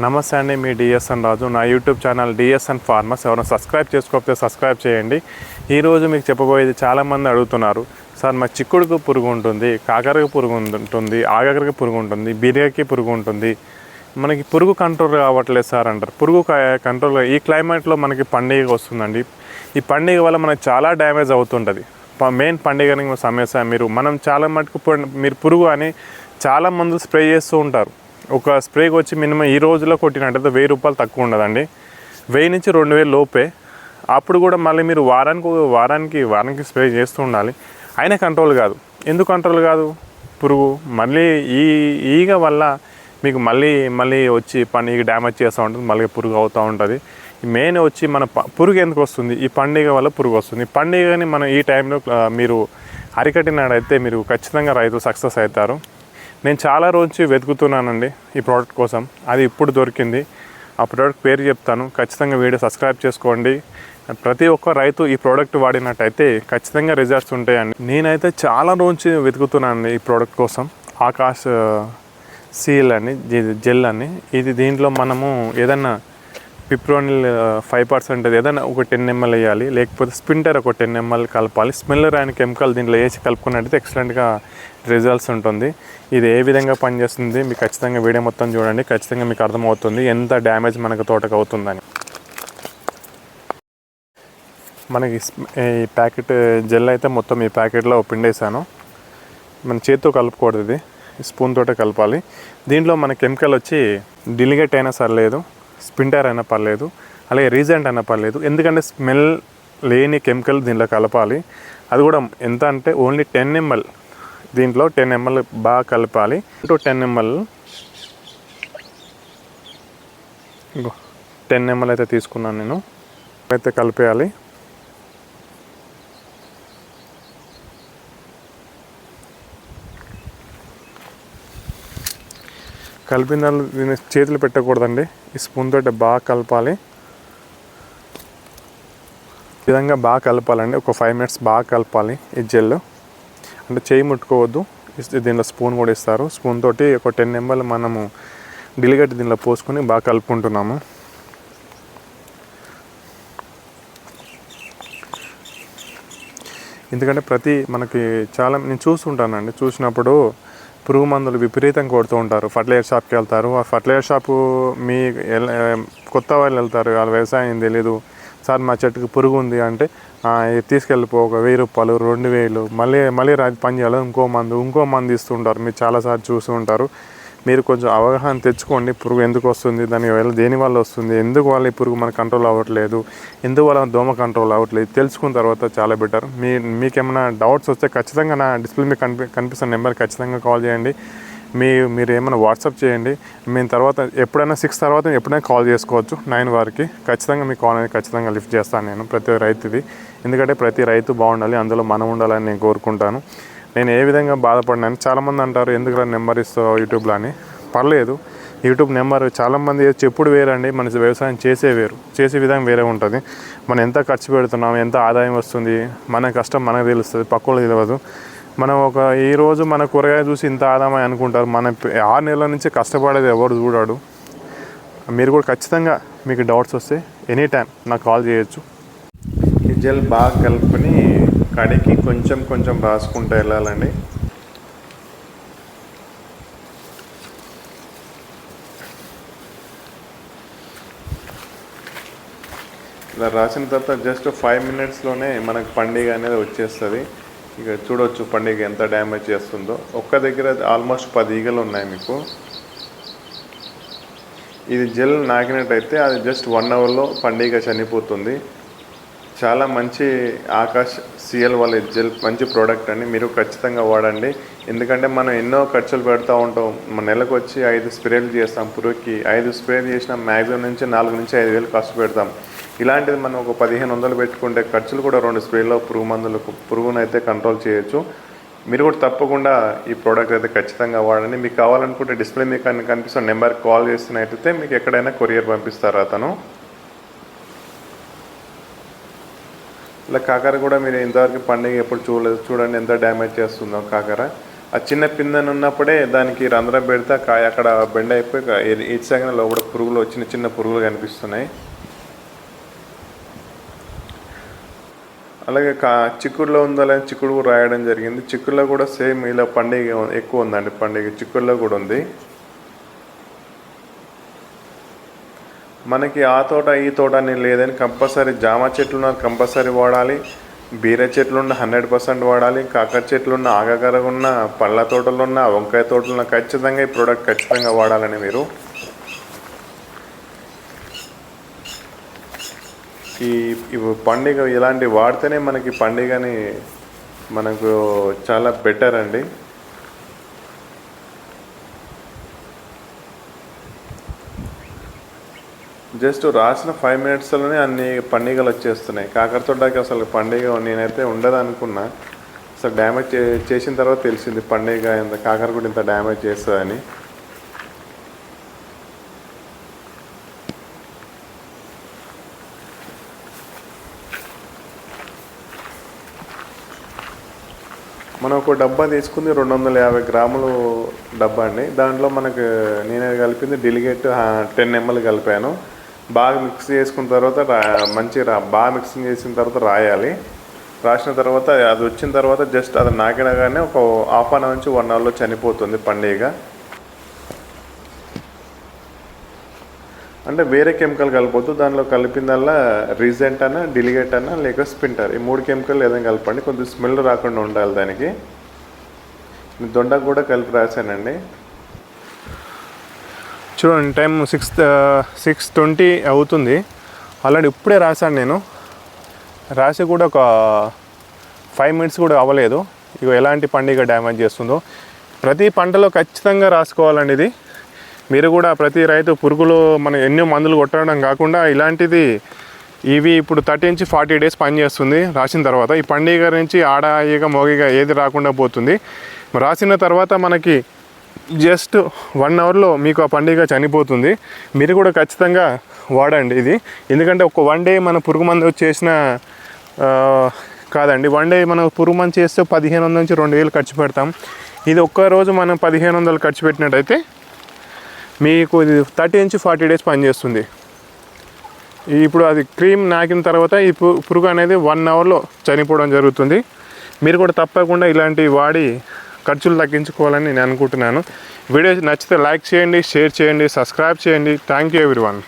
నమస్తే అండి మీ డిఎస్ఎన్ రాజు. నా యూట్యూబ్ ఛానల్ డిఎస్ఎన్ ఫార్మర్స్. ఎవరైనా సబ్స్క్రైబ్ చేసుకోకపోతే సబ్స్క్రైబ్ చేయండి. ఈరోజు మీకు చెప్పబోయేది చాలామంది అడుగుతున్నారు. సార్ మా చిక్కుడుకు పురుగు ఉంటుంది కాకరకు పురుగు ఉంటుంది ఆగకరకు పురుగు ఉంటుంది బిర్యాకి పురుగు ఉంటుంది. మనకి పురుగు కంట్రోల్ కావట్లేదు సార్ అంటారు. పురుగు క- కంట్రోల్ ఈ క్లైమేట్లో మనకి పండుగ వస్తుందండి. ఈ పండుగ వల్ల మనకి చాలా డ్యామేజ్ అవుతుంటుంది. మెయిన్ పండుగ సమస్య మీరు మనం చాలా మటుకు మీరు పురుగు అని చాలా మందులు స్ప్రే చేస్తూ ఉంటారు. ఒక స్ప్రేకి వచ్చి మినిమం ఈ రోజులో కొట్టినట్టయితే వెయ్యి రూపాయలు తక్కువ ఉండదండి. వెయ్యి నుంచి రెండు వేలు లోపే. అప్పుడు కూడా మళ్ళీ మీరు వారానికి వారానికి వారానికి స్ప్రే చేస్తూ ఉండాలి. అయినా కంట్రోల్ కాదు. ఎందుకు కంట్రోల్ కాదు? పురుగు. మళ్ళీ ఈ ఈగ వల్ల మీకు మళ్ళీ మళ్ళీ వచ్చి పండుగ డ్యామేజ్ చేస్తూ ఉంటుంది. మళ్ళీ పురుగు అవుతూ ఉంటుంది. మెయిన్ వచ్చి మన ప- పురుగు ఎందుకు వస్తుంది? ఈ పండుగ వల్ల పురుగు వస్తుంది. పండుగని మనం ఈ టైంలో మీరు అరికట్టినాడైతే మీరు ఖచ్చితంగా రైతు సక్సెస్ అవుతారు. నేను చాలా రోజు వెతుకుతున్నానండి ఈ ప్రోడక్ట్ కోసం. అది ఇప్పుడు దొరికింది. ఆ ప్రోడక్ట్ పేరు చెప్తాను. ఖచ్చితంగా వీడియో సబ్స్క్రైబ్ చేసుకోండి. ప్రతి ఒక్క రైతు ఈ ప్రోడక్ట్ వాడినట్టయితే ఖచ్చితంగా రిజల్ట్స్ ఉంటాయండి. నేనైతే చాలా రోజు వెతుకుతున్నాను ఈ ప్రోడక్ట్ కోసం. ఆకాశ్ సీల్ అని జెల్ అని. ఇది దీంట్లో మనము ఏదన్నా పిప్రోనిల్ ఫైవ్ పర్సెంట్ ఏదైనా ఒక టెన్ ఎంఎల్ వేయాలి. లేకపోతే స్పింటర్ ఒక టెన్ ఎంఎల్ కలపాలి. స్మెల్లర్ అయిన కెమికల్ దీంట్లో వేసి కలుపుకున్నట్టయితే ఎక్సలెంట్గా రిజల్ట్స్ ఉంటుంది. ఇది ఏ విధంగా పనిచేస్తుంది మీకు ఖచ్చితంగా వీడియో మొత్తం చూడండి. ఖచ్చితంగా మీకు అర్థమవుతుంది ఎంత డ్యామేజ్ మనకు తోటకు అవుతుందని. మనకి ఈ ప్యాకెట్ జెల్ అయితే మొత్తం ఈ ప్యాకెట్లో పిండేసాను మన చేతితో కలుపుకూడదు ఇది. స్పూన్ తోట కలపాలి. దీంట్లో మన కెమికల్ వచ్చి డిలిగేట్ అయినా సర్లేదు. స్పింటర్ అయినా పర్లేదు అలాగే రీజెంట్ అయినా పర్లేదు. ఎందుకంటే స్మెల్ లేని కెమికల్ దీంట్లో కలపాలి. అది కూడా ఎంత అంటే ఓన్లీ టెన్ ఎంఎల్. దీంట్లో టెన్ ఎంఎల్ బాగా కలపాలి. Two ten ML. Ten ML అయితే తీసుకున్నాను నేను. అయితే కలిపేయాలి. కలిపిన చేతులు పెట్టకూడదండి. ఈ స్పూన్ తోటి బాగా కలపాలి. ఈ విధంగా బాగా కలపాలండి. ఒక ఫైవ్ మినిట్స్ బాగా కలపాలి ఈ జెల్ అంటే చేయి ముట్టుకోవద్దు. దీనిలో స్పూన్ కూడా ఇస్తారు. స్పూన్ తోటి ఒక టెన్ ఎంఎల్ మనము డిలిగట్ దీనిలో పోసుకొని బాగా కలుపుకుంటున్నాము. ఎందుకంటే ప్రతి మనకి చాలా నేను చూస్తుంటానండి. చూసినప్పుడు పురుగు మందులు విపరీతం కొడుతూ ఉంటారు. ఫర్టిలైజర్ షాప్కి వెళ్తారు. ఆ ఫర్టిలైజర్ షాపు మీ కొత్త వాళ్ళు వెళ్తారు. వాళ్ళ వ్యవసాయం తెలీదు. సార్ మా చెట్టుకి పురుగు ఉంది అంటే తీసుకెళ్ళిపో ఒక వెయ్యి రూపాయలు రెండు వేలు మళ్ళీ మళ్ళీ పని చేయాలి ఇంకో మందు ఇంకో మందు ఇస్తుంటారు మీరు చాలాసార్లు చూస్తూ ఉంటారు. మీరు కొంచెం అవగాహన తెచ్చుకోండి. పురుగు ఎందుకు వస్తుంది? దాని వల్ల దేని వల్ల వస్తుంది? ఎందుకు వల్ల ఈ పురుగు మన కంట్రోల్ అవ్వట్లేదు? ఎందువల్ల దోమ కంట్రోల్ అవ్వట్లేదు? తెలుసుకున్న తర్వాత చాలా బెటర్ మీ మీకేమైనా డౌట్స్ వస్తే ఖచ్చితంగా నా డిస్ప్లే మీకు కనిపి కనిపిస్తున్న నెంబర్ ఖచ్చితంగా కాల్ చేయండి. మీ మీరు ఏమైనా వాట్సాప్ చేయండి. మేము తర్వాత ఎప్పుడైనా సిక్స్ తర్వాత ఎప్పుడైనా కాల్ చేసుకోవచ్చు. నైన్ వారికి ఖచ్చితంగా మీ కాల్ అనేది ఖచ్చితంగా లిఫ్ట్ చేస్తాను నేను ప్రతి రైతుది. ఎందుకంటే ప్రతి రైతు బాగుండాలి. అందులో మనం ఉండాలని నేను కోరుకుంటాను. నేను ఏ విధంగా బాధపడినాను చాలామంది అంటారు ఎందుకు నెంబర్ ఇస్తావు యూట్యూబ్లో అని. పర్లేదు యూట్యూబ్ నెంబర్ చాలామంది చెప్పుడు వేరండి మన వ్యవసాయం చేసే వేరు చేసే విధానం వేరే ఉంటుంది. మనం ఎంత ఖర్చు పెడుతున్నాం ఎంత ఆదాయం వస్తుంది మన కష్టం మనకు తెలుస్తుంది పక్కలో తెలియదు. మనం ఒక ఈరోజు మన కూరగాయ చూసి ఇంత ఆదాయం అనుకుంటారు మన ఆరు నెలల నుంచి కష్టపడేది ఎవరు చూడాడు. మీరు కూడా ఖచ్చితంగా మీకు డౌట్స్ వస్తే ఎనీ టైం నాకు కాల్ చేయొచ్చు. ఈ జెల్ బాగా కలుపుకొని కడికి కొంచెం కొంచెం రాసుకుంటూ వెళ్ళాలండి. ఇలా రాసిన తర్వాత జస్ట్ ఫైవ్ మినిట్స్లోనే మనకు పండుగ అనేది వచ్చేస్తుంది. ఇక చూడొచ్చు పండుగ ఎంత డ్యామేజ్ చేస్తుందో. ఒక్క దగ్గర ఆల్మోస్ట్ పది ఈగలు ఉన్నాయి మీకు. ఇది జెల్ నాకినట్టయితే అది జస్ట్ వన్ అవర్లో పండుగ చనిపోతుంది. చాలా మంచి ఆకాష్ సిఎల్ వాళ్ళ జెల్ మంచి ప్రోడక్ట్ అండి. మీరు ఖచ్చితంగా వాడండి. ఎందుకంటే మనం ఎన్నో ఖర్చులు పెడతా ఉంటాం. మన నెలకు వచ్చి ఐదు స్ప్రేలు చేస్తాం పురుగుకి. ఐదు స్ప్రేలు చేసిన మ్యాక్సిమం నుంచి నాలుగు నుంచి ఐదు వేలు ఖర్చు పెడతాం. ఇలాంటిది మనం ఒక పదిహేను వందలు పెట్టుకుంటే ఖర్చులు కూడా రెండు స్ప్రేలో పురుగు మందులకు పురుగును అయితే కంట్రోల్ చేయొచ్చు. మీరు కూడా తప్పకుండా ఈ ప్రోడక్ట్ అయితే ఖచ్చితంగా వాడండి. మీకు కావాలనుకుంటే డిస్ప్లే మీకు కనిపిస్తున్న నెంబర్కి కాల్ చేసినట్టయితే మీకు ఎక్కడైనా కొరియర్ పంపిస్తారు అతను. ఇలా కాకర కూడా మీరు ఇంతవరకు పండుగ ఎప్పుడు చూడలేదు. చూడండి ఎంత డ్యామేజ్ చేస్తుందో కాకర. ఆ చిన్న పిందెన ఉన్నప్పుడే దానికి రంధ్రం పెడితే కాయ అక్కడ బెండ్ అయిపోయి ఈ- ఇటు లోపల పురుగులు చిన్న చిన్న పురుగులు కనిపిస్తున్నాయి. అలాగే కా చిక్కుడులో ఉందో లేదా చిక్కుడు కూడా రాయడం జరిగింది. చిక్కుడులో కూడా సేమ్ ఇలా పండుగ ఎక్కువ ఉందండి పండుగ. చిక్కుడులో కూడా ఉంది. మనకి ఆ తోట ఈ తోట అని లేదని కంపల్సరీ జామ చెట్లు ఉన్న కంపల్సరీ వాడాలి. బీర చెట్లు ఉన్న హండ్రెడ్ పర్సెంట్ వాడాలి. కాకర చెట్లు ఉన్న ఆగగర ఉన్న పళ్ళ తోటలు ఉన్న వంకాయ తోటలు ఉన్న ఖచ్చితంగా ఈ ప్రోడక్ట్ ఖచ్చితంగా వాడాలని మీరు ఈ పండుగ ఇలాంటి వాడితేనే మనకి పండుగని మనకు చాలా బెటర్ అండి. జస్ట్ రాసిన ఫైవ్ మినిట్స్లోనే అన్ని పండుగలు వచ్చేస్తున్నాయి. కాకరతోటకి అసలు పండుగ నేనైతే ఉండదు అనుకున్నా అసలు డ్యామేజ్ చే చేసిన తర్వాత తెలిసింది పండుగ ఇంత కాకరగుడి ఇంత డ్యామేజ్ చేస్తుందని. మనం ఒక డబ్బా తీసుకుంది రెండు వందల యాభై గ్రాములు డబ్బా అండి. దాంట్లో మనకు నేను కలిపింది డెలిగేట్ టెన్ ఎంఎల్ కలిపాను. బాగా మిక్స్ చేసుకున్న తర్వాత మంచి రా బాగా మిక్సింగ్ చేసిన తర్వాత రాయాలి. రాసిన తర్వాత అది వచ్చిన తర్వాత జస్ట్ అది నాకినగానే ఒక హాఫ్ అన్ అవర్ నుంచి వన్ అవర్లో చనిపోతుంది పండుగ. అంటే వేరే కెమికల్ కలపొద్దు దానిలో కలిపిందల్లా రీజెంట్ అన్న డిలిగేట్ అన్న లేక స్పింటర్. ఈ మూడు కెమికల్ ఏదైనా కలపండి కొంచెం స్మెల్ రాకుండా ఉండాలి దానికి. దొండకు కూడా కలిపి రాశానండి. చూడండి టైం సిక్స్ సిక్స్ ట్వంటీ అవుతుంది. ఆల్రెడీ ఇప్పుడే రాశాను నేను. రాసి కూడా ఒక ఫైవ్ మినిట్స్ కూడా అవ్వలేదు. ఇక ఎలాంటి పండుగ డ్యామేజ్ చేస్తుందో. ప్రతి పంటలో ఖచ్చితంగా రాసుకోవాలండి ఇది. మీరు కూడా ప్రతి రైతు పురుగులు మనం ఎన్నో మందులు కొట్టడం కాకుండా ఇలాంటిది ఇవి ఇప్పుడు థర్టీ నుంచి ఫార్టీ డేస్ పనిచేస్తుంది రాసిన తర్వాత ఈ పండుగ నుంచి ఆడ ఈగ మోగిగా ఏది రాకుండా పోతుంది. రాసిన తర్వాత మనకి జస్ట్ వన్ అవర్లో మీకు ఆ పండుగ చనిపోతుంది. మీరు కూడా ఖచ్చితంగా వాడండి ఇది. ఎందుకంటే ఒక వన్ డే మన పురుగు మందు చేసిన కాదండి వన్ డే మనం పురుగు మందు చేస్తే పదిహేను వందల నుంచి రెండు వేలు ఖర్చు పెడతాం. ఇది ఒక్క రోజు మనం పదిహేను వందలు ఖర్చు పెట్టినట్టయితే మీకు ఇది థర్టీ నుంచి ఫార్టీ డేస్ పనిచేస్తుంది ఇప్పుడు అది క్రీమ్ నాకిన తర్వాత ఈ పురుగు అనేది వన్ అవర్లో చనిపోవడం జరుగుతుంది. మీరు కూడా తప్పకుండా ఇలాంటివి వాడి ఖర్చులు తగ్గించుకోవాలని నేను అనుకుంటున్నాను. వీడియో నచ్చితే లైక్ చేయండి షేర్ చేయండి సబ్స్క్రైబ్ చేయండి. Thank you everyone